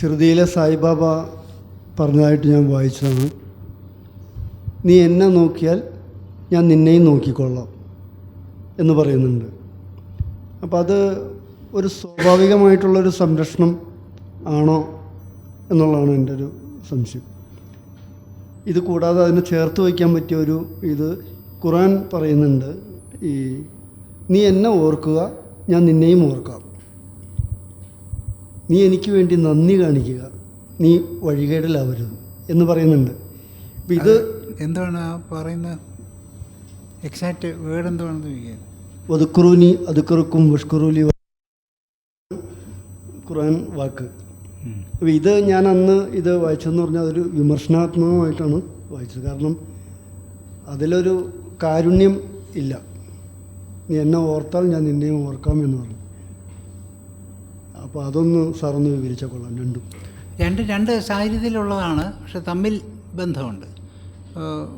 ഷിർദിയിലെ സായിബാബ പറഞ്ഞതായിട്ട് ഞാൻ വായിച്ചതാണ്. നീ എന്നെ നോക്കിയാൽ ഞാൻ നിന്നെയും നോക്കിക്കൊള്ളാം എന്ന് പറയുന്നുണ്ട്. അപ്പോൾ അത് ഒരു സ്വാഭാവികമായിട്ടുള്ളൊരു സംരക്ഷണം ആണോ എന്നുള്ളതാണ് എന്റെ ഒരു സംശയം. ഇത് കൂടാതെ അതിനെ ചേർത്ത് വയ്ക്കാൻ പറ്റിയ ഒരു ഇത് ഖുറാൻ പറയുന്നുണ്ട് ഈ നീ എന്നെ ഓർക്കുക ഞാൻ നിന്നെയും ഓർക്കാം. നീ എനിക്ക് വേണ്ടി നന്ദി കാണിക്കുക. നീ വഴികേടിലാവരുത് എന്ന് പറയുന്നുണ്ട്. അപ്പം ഇത് എന്താണ് ആ പറയുന്ന എക്സാക്റ്റ് വേർഡ് എന്താണെന്ന് ചോദിക്കാൻ ഒതുക്കുറൂനി അതുക്കുറുക്കും വഷ്കുറൂലി ഖുറാൻ വാക്ക്. അപ്പോൾ ഇത് ഞാൻ അന്ന് ഇത് വായിച്ചതെന്ന് പറഞ്ഞാൽ അതൊരു വിമർശനാത്മകമായിട്ടാണ് വായിച്ചത്. കാരണം അതിലൊരു കാരുണ്യം ഇല്ല. നീ എന്നെ ഓർത്താൽ ഞാൻ നിന്നെയും ഓർക്കാം എന്ന് പറഞ്ഞു. അപ്പോൾ അതൊന്ന് സാറൊന്ന് വിവരിച്ചാൽ കൊള്ളാം രണ്ടും. രണ്ട് രണ്ട് സാഹചര്യത്തിലുള്ളതാണ് പക്ഷെ തമ്മിൽ ബന്ധമുണ്ട്.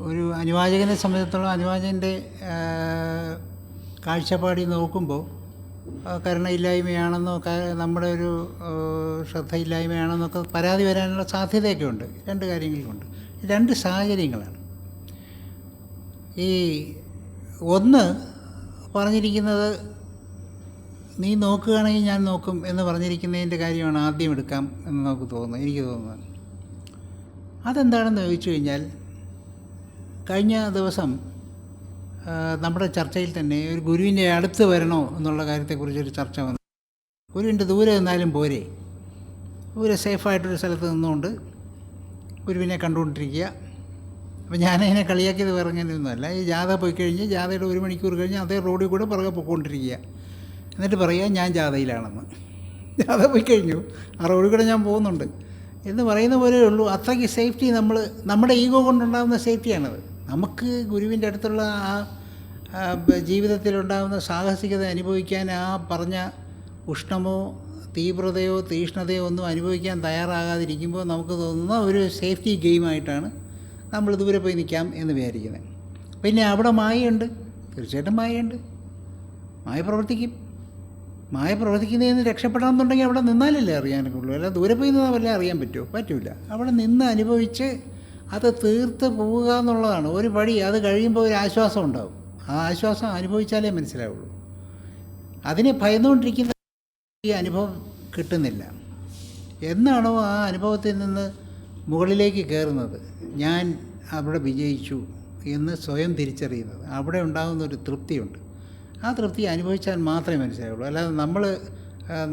ഒരു അനുവാചകനെ സംബന്ധിച്ചിടത്തോളം അനുവാചകന്റെ കാഴ്ചപ്പാടി നോക്കുമ്പോൾ കരുണയില്ലായ്മയാണെന്നോ നമ്മുടെ ഒരു ശ്രദ്ധയില്ലായ്മയാണെന്നൊക്കെ പരാതി വരാനുള്ള സാധ്യതയൊക്കെ ഉണ്ട് രണ്ട് കാര്യങ്ങളുണ്ട് രണ്ട് സാഹചര്യങ്ങളാണ്. ഈ ഒന്ന് പറഞ്ഞിരിക്കുന്നത് നീ നോക്കുകയാണെങ്കിൽ ഞാൻ നോക്കും എന്ന് പറഞ്ഞിരിക്കുന്നതിന്റെ കാര്യമാണ് ആദ്യം എടുക്കാം എന്ന് നമുക്ക് തോന്നുന്നു എനിക്ക് തോന്നുന്നത് അതെന്താണെന്ന് ചോദിച്ചു കഴിഞ്ഞാൽ കഴിഞ്ഞ ദിവസം നമ്മുടെ ചർച്ചയിൽ തന്നെ ഒരു ഗുരുവിന്റെ അടുത്ത് വരണോ എന്നുള്ള കാര്യത്തെക്കുറിച്ചൊരു ചർച്ച വന്നു. ഗുരുവിന്റെ ദൂരെ നിന്നാലും പോരെ. ദൂരെ സേഫായിട്ടൊരു സ്ഥലത്ത് നിന്നുകൊണ്ട് ഗുരുവിനെ കണ്ടുകൊണ്ടിരിക്കുക. അപ്പോൾ ഞാനതിനെ കളിയാക്കിയത് പറഞ്ഞൊന്നുമല്ല ഈ ജാഥ പോയി കഴിഞ്ഞ് ജാഥയുടെ ഒരു മണിക്കൂർ കഴിഞ്ഞ് അതേ റോഡിൽ കൂടെ പുറകെ പോയിക്കൊണ്ടിരിക്കുക. എന്നിട്ട് പറയുക ഞാൻ ജാഥയിലാണെന്ന്. ജാഥ പോയി കഴിഞ്ഞു. ആ റോഡിൽ കൂടെ ഞാൻ പോകുന്നുണ്ട്. എന്ന് പറയുന്ന പോലെ ഉള്ളൂ അത്രയ്ക്ക് സേഫ്റ്റി നമ്മൾ നമ്മുടെ ഈഗോ കൊണ്ടുണ്ടാകുന്ന സേഫ്റ്റിയാണത് നമുക്ക് ഗുരുവിന്റെ അടുത്തുള്ള ആ ജീവിതത്തിലുണ്ടാകുന്ന സാഹസികത അനുഭവിക്കാൻ ആ പറഞ്ഞ ഉഷ്ണമോ തീവ്രതയോ തീഷ്ണതയോ ഒന്നും അനുഭവിക്കാൻ തയ്യാറാകാതിരിക്കുമ്പോൾ നമുക്ക് തോന്നുന്ന ഒരു സേഫ്റ്റി ഗെയിമായിട്ടാണ് നമ്മൾ ദൂരെ പോയി നിൽക്കാം എന്ന് വിചാരിക്കുന്നത്. പിന്നെ അവിടെ മായയുണ്ട്. തീർച്ചയായിട്ടും മായയുണ്ട്. മായ പ്രവർത്തിക്കും. മായ പ്രവർത്തിക്കുന്നതിൽ നിന്ന് രക്ഷപ്പെടാമെന്നുണ്ടെങ്കിൽ അവിടെ നിന്നാലല്ലേ അറിയാനൊക്കെ ഉള്ളൂ അല്ല ദൂരെ പോയി നിന്നാൽ വല്ല അറിയാൻ പറ്റുമോ? പറ്റില്ല അവിടെ നിന്ന് അനുഭവിച്ച് അത് തീർത്ത് പോവുക എന്നുള്ളതാണ്. ഒരു വഴി അത് കഴിയുമ്പോൾ ഒരു ആശ്വാസം ഉണ്ടാവും. ആ ആശ്വാസം അനുഭവിച്ചാലേ മനസ്സിലാവുള്ളൂ. അതിനെ ഭയന്നുകൊണ്ടിരിക്കുന്ന ഈ അനുഭവം കിട്ടുന്നില്ല. എന്നാണോ ആ അനുഭവത്തിൽ നിന്ന് മുകളിലേക്ക് കയറുന്നത്? ഞാൻ അവിടെ വിജയിച്ചു എന്ന് സ്വയം തിരിച്ചറിയുന്നത്. അവിടെ ഉണ്ടാകുന്ന ഒരു തൃപ്തിയുണ്ട്. ആ തൃപ്തി അനുഭവിച്ചാൽ മാത്രമേ മനസ്സിലാവുള്ളൂ. അല്ലാതെ നമ്മൾ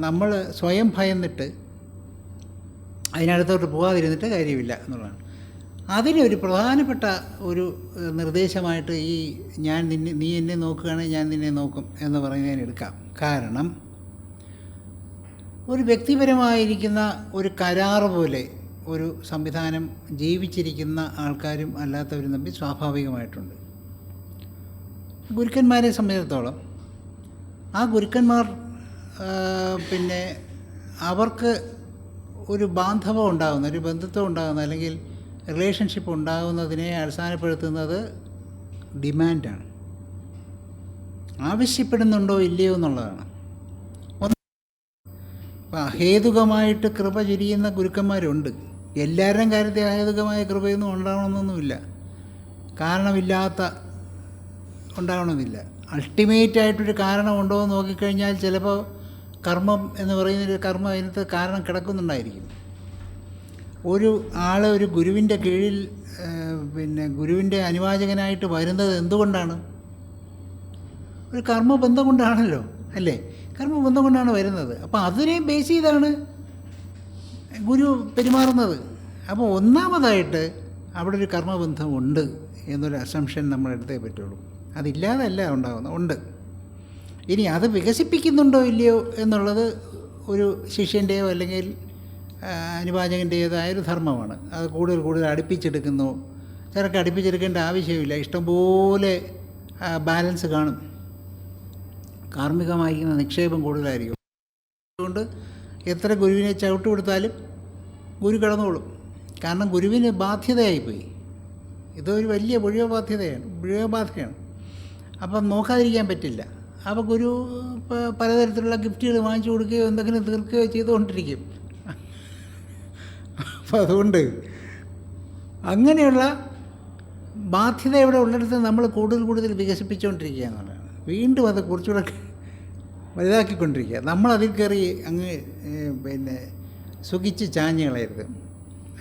നമ്മൾ സ്വയം ഭയന്നിട്ട് അതിനടുത്തോട്ട് പോകാതിരുന്നിട്ട് കാര്യമില്ല എന്നുള്ളതാണ്. അതിനൊരു പ്രധാനപ്പെട്ട ഒരു നിർദ്ദേശമായിട്ട് ഈ ഞാൻ നിന്നെ നീ എന്നെ നോക്കുകയാണെങ്കിൽ ഞാൻ നിന്നെ നോക്കും എന്ന് പറയുന്നതിന് എടുക്കാം. കാരണം ഒരു വ്യക്തിപരമായിരിക്കുന്ന ഒരു കരാർ പോലെ ഒരു സംവിധാനം ജീവിച്ചിരിക്കുന്ന ആൾക്കാരും അല്ലാത്തവരും തമ്മിൽ സ്വാഭാവികമായിട്ടുണ്ട്. ഗുരുക്കന്മാരെ സംബന്ധിച്ചിടത്തോളം ആ ഗുരുക്കന്മാർ പിന്നെ അവർക്ക് ഒരു ബാന്ധവം ഉണ്ടാകുന്ന ഒരു ബന്ധുത്വം ഉണ്ടാകുന്ന അല്ലെങ്കിൽ റിലേഷൻഷിപ്പ് ഉണ്ടാകുന്നതിനെ അടിസ്ഥാനപ്പെടുത്തുന്നത് ഡിമാൻഡാണ് ആവശ്യപ്പെടുന്നുണ്ടോ ഇല്ലയോ എന്നുള്ളതാണ്. അപ്പം അഹേതുകമായിട്ട് കൃപ ചുരിയുന്ന ഗുരുക്കന്മാരുണ്ട്. എല്ലാവരുടെയും കാര്യത്തിൽ അഹേതുകമായ കൃപയൊന്നും ഉണ്ടാവണമെന്നൊന്നുമില്ല. കാരണമില്ലാത്ത ഉണ്ടാവണമെന്നില്ല അൾട്ടിമേറ്റ് ആയിട്ടൊരു കാരണം ഉണ്ടോ എന്ന് നോക്കിക്കഴിഞ്ഞാൽ ചിലപ്പോൾ കർമ്മം എന്ന് പറയുന്നൊരു കർമ്മം അതിനകത്ത് കാരണം കിടക്കുന്നുണ്ടായിരിക്കും. ഒരു ആൾ ഒരു ഗുരുവിന്റെ കീഴിൽ പിന്നെ ഗുരുവിന്റെ അനുവാചകനായിട്ട് വരുന്നത് എന്തുകൊണ്ടാണ്? ഒരു കർമ്മബന്ധം കൊണ്ടാണല്ലോ അല്ലേ? കർമ്മബന്ധം കൊണ്ടാണ് വരുന്നത്. അപ്പോൾ അതിനെ ബേസ് ചെയ്താണ് ഗുരു പെരുമാറുന്നത്. അപ്പോൾ ഒന്നാമതായിട്ട് അവിടെ ഒരു കർമ്മബന്ധം ഉണ്ട് എന്നൊരു അസംഷൻ നമ്മളെടുത്തേ പറ്റുള്ളൂ. അതില്ലാതല്ല ഉണ്ടാകുന്നത് ഉണ്ട്. ഇനി അത് വികസിപ്പിക്കുന്നുണ്ടോ ഇല്ലയോ എന്നുള്ളത് ഒരു ശിഷ്യന്റെയോ അല്ലെങ്കിൽ അനുവാചകന്റേതായ ഒരു ധർമ്മമാണ്. അത് കൂടുതൽ കൂടുതൽ അടുപ്പിച്ചെടുക്കുന്നു. ചിലർക്ക് അടുപ്പിച്ചെടുക്കേണ്ട ആവശ്യമില്ല. ഇഷ്ടംപോലെ ബാലൻസ് കാണും. കാർമ്മികമായിരിക്കുന്ന നിക്ഷേപം കൂടുതലായിരിക്കും. അതുകൊണ്ട് എത്ര ഗുരുവിനെ ചവിട്ട് കൊടുത്താലും ഗുരു കിടന്നോളും. കാരണം ഗുരുവിന് ബാധ്യതയായിപ്പോയി. ഇതൊരു വലിയ പുഴയോ ബാധ്യതയാണ് പുഴയോ ബാധ്യതയാണ് അപ്പം നോക്കാതിരിക്കാൻ പറ്റില്ല. അപ്പോൾ ഗുരു പലതരത്തിലുള്ള ഗിഫ്റ്റുകൾ വാങ്ങിച്ചു കൊടുക്കുകയോ എന്തെങ്കിലും തീർക്കുകയോ ചെയ്തുകൊണ്ടിരിക്കും. അപ്പം അതുകൊണ്ട് അങ്ങനെയുള്ള ബാധ്യത ഇവിടെ ഉള്ളിടത്ത് നമ്മൾ കൂടുതൽ കൂടുതൽ വികസിപ്പിച്ചുകൊണ്ടിരിക്കുക എന്നുള്ളതാണ്. വീണ്ടും അത് കുറച്ചുകൂടെ വലുതാക്കിക്കൊണ്ടിരിക്കുക. നമ്മളതിൽ കയറി അങ്ങ് പിന്നെ സുഖിച്ച് ചാഞ്ഞ് കളയരുത്.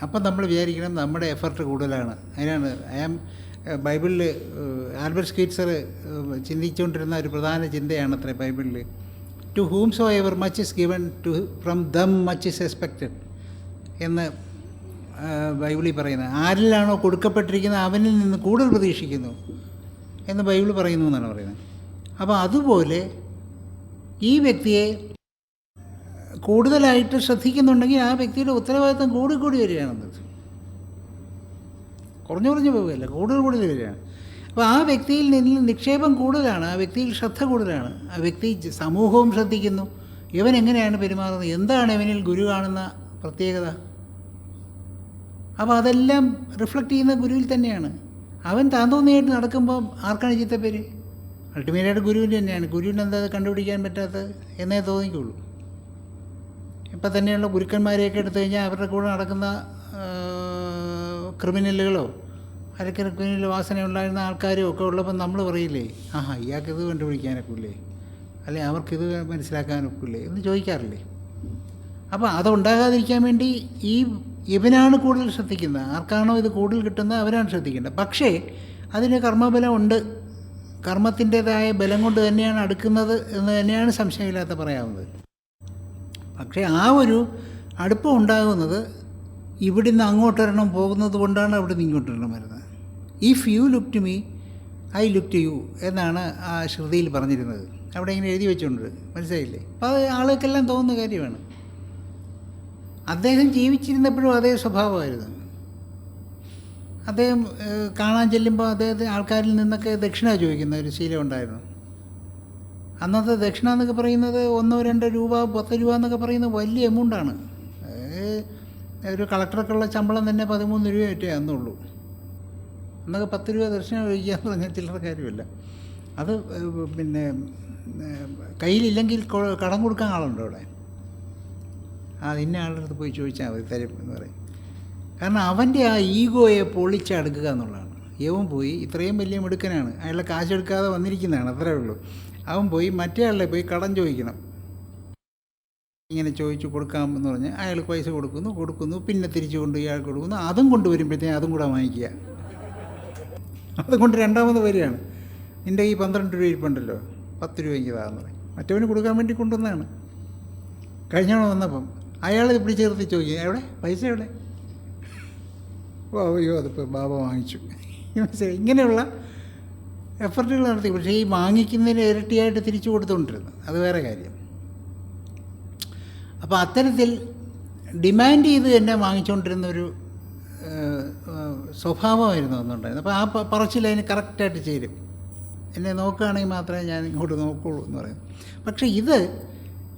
അപ്പം നമ്മൾ വിചാരിക്കണം നമ്മുടെ എഫർട്ട് കൂടുതലാണ്. അതിനാണ് ഐ ആം ബൈബിളിൽ ആൽബർട്ട് സ്കീറ്റ്സർ ചിന്തിച്ചുകൊണ്ടിരുന്ന ഒരു പ്രധാന ചിന്തയാണ് അത്ര ബൈബിളിൽ to whomsoever much is given to from them much is expected എന്ന് ബൈബിളിൽ പറയുന്നത് ആരിലാണോ കൊടുക്കപ്പെട്ടിരിക്കുന്നത് അവനിൽ നിന്ന് കൂടുതൽ പ്രതീക്ഷിക്കുന്നു എന്ന് ബൈബിൾ പറയുന്നു എന്നാണ് പറയുന്നത്. അപ്പോൾ അതുപോലെ ഈ വ്യക്തിയെ കൂടുതലായിട്ട് ശ്രദ്ധിക്കുന്നുണ്ടെങ്കിൽ ആ വ്യക്തിയുടെ ഉത്തരവാദിത്തം കൂടി കൂടി വരികയാണെന്നത് കുറഞ്ഞു കുറഞ്ഞു പോവുകയല്ല കൂടുതൽ കൂടുതൽ വരികയാണ്. അപ്പോൾ ആ വ്യക്തിയിൽ നിന്ന് നിക്ഷേപം കൂടുതലാണ് ആ വ്യക്തിയിൽ ശ്രദ്ധ കൂടുതലാണ്. ആ വ്യക്തി സമൂഹവും ശ്രദ്ധിക്കുന്നു. ഇവൻ എങ്ങനെയാണ് പെരുമാറുന്നത്? എന്താണ് ഇവനിൽ ഗുരു കാണുന്ന പ്രത്യേകത? അപ്പോൾ അതെല്ലാം റിഫ്ലക്റ്റ് ചെയ്യുന്ന ഗുരുവിൽ തന്നെയാണ്. അവൻ താൻ തോന്നിയായിട്ട് നടക്കുമ്പോൾ ആർക്കാണ് ചീത്തപ്പേര്? അൾട്ടിമേറ്റായിട്ട് ഗുരുവിന്റെ തന്നെയാണ്. ഗുരുവിന് എന്താ കണ്ടുപിടിക്കാൻ പറ്റാത്തത് എന്നേ തോന്നിക്കുള്ളൂ. ഇപ്പം തന്നെയുള്ള ഗുരുക്കന്മാരെയൊക്കെ എടുത്തു കഴിഞ്ഞാൽ അവരുടെ കൂടെ നടക്കുന്ന ക്രിമിനലുകളോ അരക്കര ക്രിമിനൽ വാസന ഉണ്ടായിരുന്ന ആൾക്കാരും ഒക്കെ ഉള്ളപ്പോൾ നമ്മൾ പറയില്ലേ ആഹാ ഇയാൾക്കിത് കണ്ടുപിടിക്കാനൊക്കില്ലേ അല്ലെ അവർക്കിത് മനസ്സിലാക്കാനൊക്കില്ലേ എന്ന് ചോദിക്കാറില്ലേ. അപ്പോൾ അതുണ്ടാകാതിരിക്കാൻ വേണ്ടി ഈ ഇവനാണ് കൂടുതൽ ശ്രദ്ധിക്കുന്നത്. ആർക്കാണോ ഇത് കൂടുതൽ കിട്ടുന്നത് അവരാണ് ശ്രദ്ധിക്കേണ്ടത്. പക്ഷേ അതിന് കർമ്മബലം ഉണ്ട് കർമ്മത്തിന്റെതായ ബലം കൊണ്ട് തന്നെയാണ് അടുക്കുന്നത് എന്ന് തന്നെയാണ് സംശയമില്ലാത്ത പറയാവുന്നത്. പക്ഷേ ആ ഒരു അടുപ്പം ഉണ്ടാകുന്നത് ഇവിടുന്ന് അങ്ങോട്ടൊരെണ്ണം പോകുന്നത് കൊണ്ടാണ് അവിടെ നിന്ന് ഇങ്ങോട്ടൊരെണ്ണം വരുന്നത്. If you look to me I look to you എന്നാണ് ആ ശ്രുതിയിൽ പറഞ്ഞിരുന്നത്. അവിടെ ഇങ്ങനെ എഴുതി വെച്ചുകൊണ്ട് മനസ്സിലായില്ലേ? അപ്പോൾ അത് ആളുകൾക്കെല്ലാം തോന്നുന്ന കാര്യമാണ്. അദ്ദേഹം ജീവിച്ചിരുന്നപ്പോഴും അതേ സ്വഭാവമായിരുന്നു. അദ്ദേഹം കാണാൻ ചെല്ലുമ്പോൾ അദ്ദേഹത്തെ ആൾക്കാരിൽ നിന്നൊക്കെ ദക്ഷിണ ചോദിക്കുന്ന ഒരു ശീലം ഉണ്ടായിരുന്നു. അന്നത്തെ ദക്ഷിണ എന്നൊക്കെ പറയുന്നത് ഒന്നോ രണ്ടോ രൂപ പത്ത് രൂപ എന്നൊക്കെ പറയുന്നത് വലിയ എമൗണ്ടാണ് ഒരു കളക്ടർക്കുള്ള ശമ്പളം തന്നെ പതിമൂന്ന് രൂപ ഒറ്റേ അന്നുള്ളൂ എന്നൊക്കെ പത്ത് രൂപ ദർശനം കഴിക്കുക എന്ന് പറഞ്ഞാൽ ചില്ലറ കാര്യമില്ല. അത് പിന്നെ കയ്യിലില്ലെങ്കിൽ കടം കൊടുക്കാൻ ആളുണ്ട് അവിടെ? ആ ഇന്ന ആളുടെ അടുത്ത് പോയി ചോദിച്ചാൽ മതി തരും എന്ന് പറയും. കാരണം അവന്റെ ആ ഈഗോയെ പൊളിച്ചടുക്കുക എന്നുള്ളതാണ്. യവൻ പോയി ഇത്രയും വലിയ മിടുക്കനാണ്. അയാളെ കാശെടുക്കാതെ വന്നിരിക്കുന്നതാണ് അത്രേ ഉള്ളൂ. അവൻ പോയി മറ്റേ ആളെ പോയി കടം ചോദിക്കണം. ഇങ്ങനെ ചോദിച്ചു കൊടുക്കാം എന്ന് പറഞ്ഞ് അയാൾ പൈസ കൊടുക്കുന്നു കൊടുക്കുന്നു പിന്നെ തിരിച്ചു കൊണ്ട് ഇയാൾ കൊടുക്കുന്നു. അതും കൊണ്ടുവരുമ്പോഴത്തേക്കും അതും കൂടെ വാങ്ങിക്കുക. അതും കൊണ്ട് രണ്ടാമത് വരികയാണ്. നിന്റെ ഈ പന്ത്രണ്ട് രൂപ ഇരിപ്പുണ്ടല്ലോ പത്ത് രൂപയ്ക്ക് താന്ന് പറയും. മറ്റവന് കൊടുക്കാൻ വേണ്ടി കൊണ്ടുവന്നതാണ്. കഴിഞ്ഞോണം വന്നപ്പം അയാൾ ഇപ്പം പിടിച്ച് നിർത്തി ചോദിക്കും എവിടെ? പൈസ എവിടെ? ഓ അയ്യോ അതിപ്പോൾ ബാബ വാങ്ങിച്ചു. ഇങ്ങനെയുള്ള എഫർട്ടുകൾ നടത്തി. പക്ഷേ ഈ വാങ്ങിക്കുന്നതിന് ഇരട്ടിയായിട്ട് തിരിച്ചു കൊടുത്തുകൊണ്ടിരുന്നു. അത് വേറെ കാര്യം. അപ്പോൾ അത്തരത്തിൽ ഡിമാൻഡ് ചെയ്ത് തന്നെ വാങ്ങിച്ചുകൊണ്ടിരുന്ന ഒരു ഏഹ്, ഏഹ്, സ്വഭാവമായിരുന്നു അന്നുണ്ടായിരുന്നത്. അപ്പോൾ ആ പറച്ചിൽ അതിന് കറക്റ്റായിട്ട് ചേരും. എന്നെ നോക്കുകയാണെങ്കിൽ മാത്രമേ ഞാൻ ഇങ്ങോട്ട് നോക്കുള്ളൂ എന്ന് പറയും. പക്ഷേ ഇത്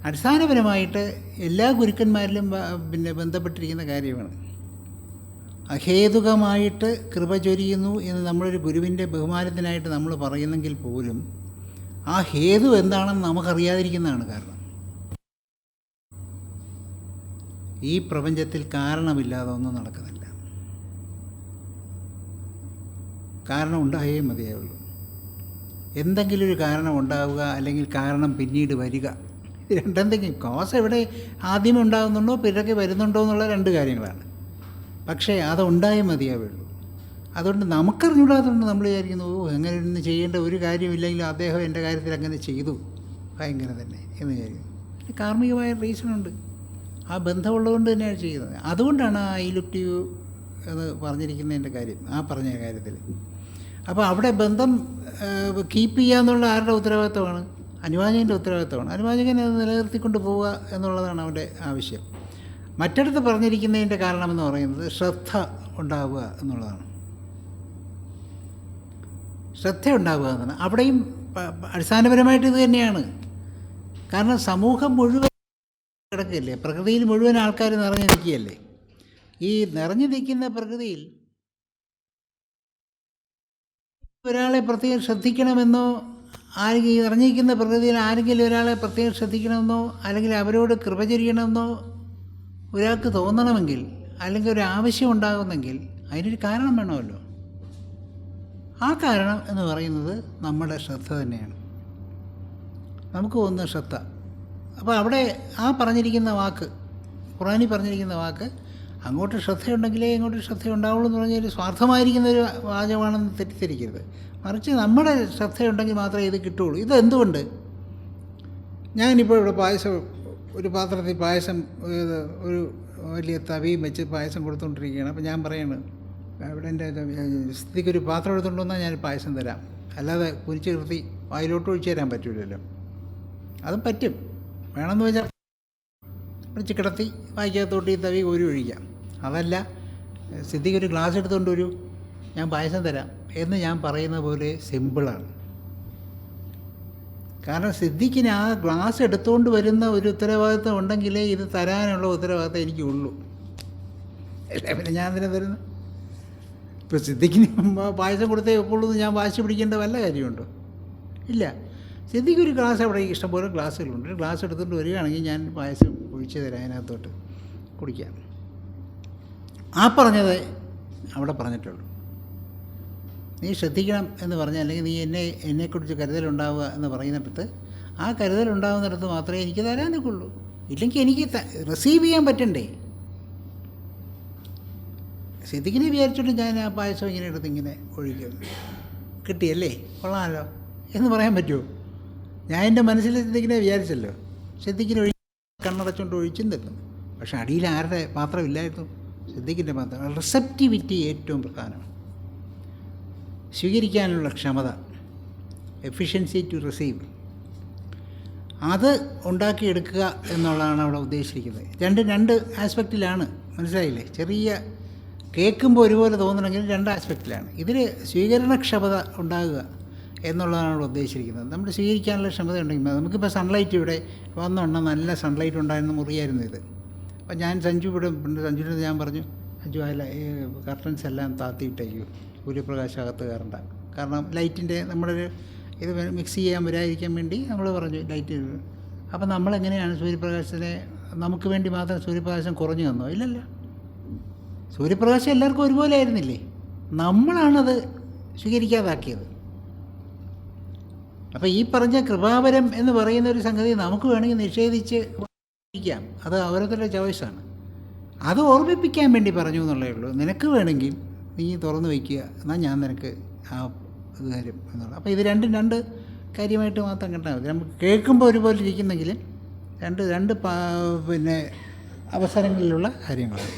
അടിസ്ഥാനപരമായിട്ട് എല്ലാ ഗുരുക്കന്മാരിലും പിന്നെ ബന്ധപ്പെട്ടിരിക്കുന്ന കാര്യമാണ്. അഹേതുകമായിട്ട് കൃപ ചൊരിയുന്നു എന്ന് നമ്മളൊരു ഗുരുവിന്റെ ബഹുമാനത്തിനായിട്ട് നമ്മൾ പറയുന്നെങ്കിൽ പോലും ആ ഹേതു എന്താണെന്ന് നമുക്കറിയാതിരിക്കുന്നതാണ് കാരണം. ഈ പ്രപഞ്ചത്തിൽ കാരണമില്ലാതെ ഒന്നും നടക്കുന്നില്ല. കാരണം ഉണ്ടായേ മതിയാവുള്ളൂ. എന്തെങ്കിലും ഒരു കാരണം ഉണ്ടാവുക അല്ലെങ്കിൽ കാരണം പിന്നീട് വരിക രണ്ടെന്തെങ്കിലും കോസ് എവിടെ ആദ്യം ഉണ്ടാകുന്നുണ്ടോ പിറകെ വരുന്നുണ്ടോ എന്നുള്ള രണ്ട് കാര്യങ്ങളാണ്. പക്ഷേ അതുണ്ടായേ മതിയാവുള്ളൂ. അതുകൊണ്ട് നമുക്കറിഞ്ഞൂടാത്തതുകൊണ്ട് നമ്മൾ വിചാരിക്കുന്നു ഓ അങ്ങനെ ഒന്നും ചെയ്യേണ്ട ഒരു കാര്യമില്ലെങ്കിലും അദ്ദേഹം എന്റെ കാര്യത്തിൽ അങ്ങനെ ചെയ്തു. ഭയങ്കര തന്നെ എന്ന് വിചാരിക്കുന്നു. കാർമ്മികമായ റീസണുണ്ട് ആ ബന്ധമുള്ളതുകൊണ്ട് തന്നെയാണ് ചെയ്യുന്നത്. അതുകൊണ്ടാണ് ആ ഐ അത് പറഞ്ഞിരിക്കുന്നതിന്റെ കാര്യം ആ പറഞ്ഞ കാര്യത്തിൽ. അപ്പോൾ അവിടെ ബന്ധം കീപ്പ് ചെയ്യുക എന്നുള്ള ആരുടെ ഉത്തരവാദിത്തമാണ് അനുവാചകന്റെ ഉത്തരവാദിത്തമാണ് അനുവാചകൻ അത് നിലനിർത്തിക്കൊണ്ട് പോവുക എന്നുള്ളതാണ് അവന്റെ ആവശ്യം. മറ്റടുത്ത് പറഞ്ഞിരിക്കുന്നതിന്റെ കാരണമെന്ന് പറയുന്നത് ശ്രദ്ധ ഉണ്ടാവുക എന്നുള്ളതാണ്. ശ്രദ്ധ ഉണ്ടാവുക എന്നാണ്. അവിടെയും അടിസ്ഥാനപരമായിട്ട് ഇത് തന്നെയാണ്. കാരണം സമൂഹം മുഴുവൻ കിടക്കുകയല്ലേ പ്രകൃതിയിൽ മുഴുവൻ ആൾക്കാർ നിറഞ്ഞു നിൽക്കുകയല്ലേ? ഈ നിറഞ്ഞു നിൽക്കുന്ന പ്രകൃതിയിൽ ഒരാളെ പ്രത്യേകം ശ്രദ്ധിക്കണമെന്നോ ആരെങ്കിലും ഈ നിറഞ്ഞിരിക്കുന്ന പ്രകൃതിയിൽ ആരെങ്കിലും ഒരാളെ പ്രത്യേകം ശ്രദ്ധിക്കണമെന്നോ അല്ലെങ്കിൽ അവരോട് കൃപ ചൊരിയണമെന്നോ ഒരാൾക്ക് തോന്നണമെങ്കിൽ അല്ലെങ്കിൽ ഒരു ആവശ്യം ഉണ്ടാകുന്നെങ്കിൽ അതിനൊരു കാരണം വേണമല്ലോ. ആ കാരണം എന്ന് പറയുന്നത് നമ്മുടെ ശ്രദ്ധ തന്നെയാണ്. നമുക്ക് തോന്നുന്ന ശ്രദ്ധ. അപ്പോൾ അവിടെ ആ പറഞ്ഞിരിക്കുന്ന വാക്ക് ഖുറാനി പറഞ്ഞിരിക്കുന്ന വാക്ക് അങ്ങോട്ട് ശ്രദ്ധയുണ്ടെങ്കിലേ ഇങ്ങോട്ട് ശ്രദ്ധ ഉണ്ടാവുള്ളൂ എന്ന് പറഞ്ഞാൽ സ്വാർത്ഥമായിരിക്കുന്ന ഒരു വാചകമാണെന്ന് തെറ്റിദ്ധരിക്കരുത്. മറിച്ച് നമ്മുടെ ശ്രദ്ധയുണ്ടെങ്കിൽ മാത്രമേ ഇത് കിട്ടുള്ളൂ ഇത് എന്തുകൊണ്ട്? ഞാനിപ്പോൾ ഇവിടെ പായസം ഒരു പാത്രത്തിൽ പായസം ഒരു വലിയ തവിയും വെച്ച് പായസം കൊടുത്തുകൊണ്ടിരിക്കുകയാണ്. അപ്പോൾ ഞാൻ പറയാണ് ഇവിടെ എന്റെ സ്ഥിതിക്ക് ഒരു പാത്രം എടുത്തുകൊണ്ട് വന്നാൽ ഞാൻ പായസം തരാം. അല്ലാതെ കുനിച്ച് നിർത്തി വായിലോട്ട് ഒഴിച്ചു തരാൻ പറ്റില്ലല്ലോ അതും പറ്റും. വേണമെന്ന് വെച്ചാൽ പിടിച്ച് കിടത്തി വായിക്കകത്തോട്ട് ഈ തവി ഒരു ഒഴിക്കാം. അതല്ല സിദ്ധിക്ക് ഒരു ഗ്ലാസ് എടുത്തുകൊണ്ട് ഒരു ഞാൻ പായസം തരാം എന്ന് ഞാൻ പറയുന്ന പോലെ സിമ്പിളാണ് കാരണം സിദ്ധിക്കിന് ആ ഗ്ലാസ് എടുത്തുകൊണ്ട് വരുന്ന ഒരു ഉത്തരവാദിത്വം ഉണ്ടെങ്കിലേ ഇത് തരാനുള്ള ഉത്തരവാദിത്വം എനിക്കുള്ളൂ. അല്ലേ? പിന്നെ ഞാൻ തന്നെ തരുന്നു? ഇപ്പോൾ സിദ്ധിക്കിന് പായസം കൊടുത്തേ എപ്പോഴും ഞാൻ വാശി പിടിക്കേണ്ട വല്ല കാര്യമുണ്ടോ? ഇല്ല. സിദ്ധിക്ക് ഒരു ഗ്ലാസ് അവിടെ ഇഷ്ടംപോലെ ഗ്ലാസ്സുകളുണ്ട്. ഒരു ഗ്ലാസ് എടുത്തുകൊണ്ട് വരികയാണെങ്കിൽ ഞാൻ പായസം ഒഴിച്ച് തരാം അതിനകത്തോട്ട് കുടിക്കാം. ആ പറഞ്ഞത് അവിടെ പറഞ്ഞിട്ടുള്ളൂ. നീ ശ്രദ്ധിക്കണം എന്ന് പറഞ്ഞാൽ അല്ലെങ്കിൽ നീ എന്നെ എന്നെക്കുറിച്ച് കരുതലുണ്ടാവുക എന്ന് പറയുന്നിടത്ത് ആ കരുതലുണ്ടാകുന്നിടത്ത് മാത്രമേ എനിക്ക് തരാൻ നിൽക്കുള്ളൂ. ഇല്ലെങ്കിൽ എനിക്ക് റിസീവ് ചെയ്യാൻ പറ്റണ്ടേ? സിദ്ദിഖിനെ വിചാരിച്ചിട്ട് ഞാൻ ആ പായസം ഇങ്ങനെ എടുത്ത് ഇങ്ങനെ ഒഴിക്കും. കിട്ടിയല്ലേ? കൊള്ളാമല്ലോ എന്ന് പറയാൻ പറ്റുമോ? ഞാൻ എന്റെ മനസ്സിൽ സിദ്ദിഖിനെ വിചാരിച്ചല്ലോ. സിദ്ദിഖിനെ ഒഴി കണ്ണടച്ചുകൊണ്ട് ഒഴിച്ചും തരുന്നു പക്ഷെ അടിയിൽ ആരുടെ പാത്രമില്ലായിരുന്നു? സിദ്ദിഖിന്റെ പാത്രം റിസപ്റ്റിവിറ്റി ഏറ്റവും പ്രധാനമാണ്. സ്വീകരിക്കാനുള്ള ക്ഷമത എഫിഷ്യൻസി ടു റിസീവ്. അത് ഉണ്ടാക്കിയെടുക്കുക എന്നുള്ളതാണ് അവിടെ ഉദ്ദേശിക്കുന്നത് രണ്ട് രണ്ട് ആസ്പെക്റ്റിലാണ്. മനസ്സിലായില്ലേ? ചെറിയ കേൾക്കുമ്പോൾ ഒരുപോലെ തോന്നണമെങ്കിൽ രണ്ട് ആസ്പെക്റ്റിലാണ്. ഇതിൽ സ്വീകരണക്ഷമത ഉണ്ടാകുക. എന്നുള്ളതാണ് ഉദ്ദേശിച്ചിരിക്കുന്നത്. നമ്മൾ സ്വീകരിക്കാനുള്ള ക്ഷമത ഉണ്ടെങ്കിൽ. നമുക്കിപ്പോൾ സൺലൈറ്റ് ഇവിടെ വന്നോണം. നല്ല സൺലൈറ്റ് ഉണ്ടായിരുന്ന മുറിയായിരുന്നു ഇത്. അപ്പോൾ ഞാൻ സഞ്ജു ഇവിടെ സഞ്ജുവിനോട് ഞാൻ പറഞ്ഞു സഞ്ജു അല്ല ഈ കർട്ടൻസ് എല്ലാം താത്തിയിട്ടേക്കു. സൂര്യപ്രകാശം അകത്ത് കയറണ്ട. കാരണം ലൈറ്റിന്റെ നമ്മുടെ ഒരു ഇത് മിക്സ് ചെയ്യാൻ വരാതിരിക്കാൻ വേണ്ടി നമ്മൾ പറഞ്ഞു ലൈറ്റ് അപ്പം നമ്മളെങ്ങനെയാണ് സൂര്യപ്രകാശത്തിനെ നമുക്ക് വേണ്ടി മാത്രം സൂര്യപ്രകാശം കുറഞ്ഞു തന്നോ? ഇല്ലല്ല. സൂര്യപ്രകാശം എല്ലാവർക്കും ഒരുപോലെ ആയിരുന്നില്ലേ? നമ്മളാണത് സ്വീകരിക്കാതാക്കിയത്. അപ്പോൾ ഈ പറഞ്ഞ കൃപാവരം എന്ന് പറയുന്ന ഒരു സംഗതി നമുക്ക് വേണമെങ്കിൽ നിഷേധിച്ച് ഇരിക്കാം. അത് അവരുടെ ചോയ്സാണ് അത് ഓർമ്മിപ്പിക്കാൻ വേണ്ടി പറഞ്ഞു എന്നുള്ളേ ഉള്ളൂ. നിനക്ക് വേണമെങ്കിൽ നീ തുറന്നു വയ്ക്കുക. എന്നാൽ ഞാൻ നിനക്ക് ആ ഇത് തരും എന്നുള്ളത്. അപ്പോൾ ഇത് രണ്ടും രണ്ട് കാര്യമായിട്ട് മാത്രം കണ്ടാൽ മതി. നമുക്ക് കേൾക്കുമ്പോൾ ഒരുപോലെ ഇരിക്കുന്നെങ്കിൽ രണ്ട് രണ്ട് പിന്നെ അവസരങ്ങളിലുള്ള കാര്യങ്ങളാണ്.